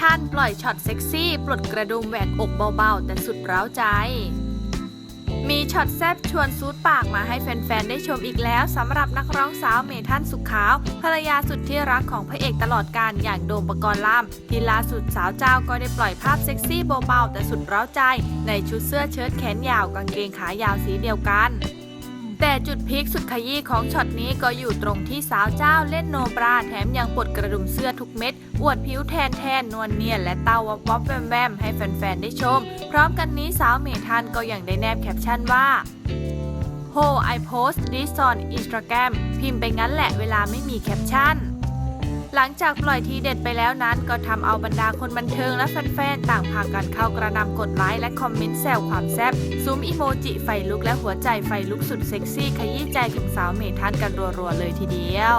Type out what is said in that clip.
ทันปล่อยช็อตเซ็กซี่ ปลดกระดุมแหวกอกเบาๆ แต่สุดร้าใจ มีช็อตแซบชวนซูดปากมาให้แฟน ๆ ได้ชมอีกแล้วสำหรับนักร้องสาวเมทันสุขขาว ภรรยาสุดที่รักของพระเอกตลอดการอย่างโดมปกรณ์ล่ามที่ล่าสุดสาวเจ้าก็ได้ปล่อยภาพเซ็กซี่เบาๆแต่สุดร้าใจ ในชุดเสื้อเชิ้ตแขนยาวกางเกงขายาวสีเดียวกัน แต่จุดพีคสุดขยี้ของช็อตนี้ก็อยู่ตรงที่สาวเจ้าเล่นโนบราแถมยังปลดกระดุมเสื้อทุกเม็ด อวดผิวแทนแทนนวลเนียนและเต้าวับวับแวมแวมให้แฟนๆ ได้ชม พร้อมกันนี้สาวเมทันก็ยังได้แนบแคปชั่นว่า Ho I post this on Instagram พิมพ์ไปงั้นแหละเวลาไม่มีแคปชั่น หลังจากปล่อยทีเด็ดไปแล้วนั้น ก็ทำเอาบรรดาคนบันเทิงและแฟนๆ ต่างพากันเข้ากระนำกดไลค์และคอมเมนต์แซวความแซ่บซุ้มอีโมจิไฟลุกและหัวใจไฟลุกสุดเซ็กซี่ขยี้ใจของสาวเมทันกันรัวๆเลยทีเดียว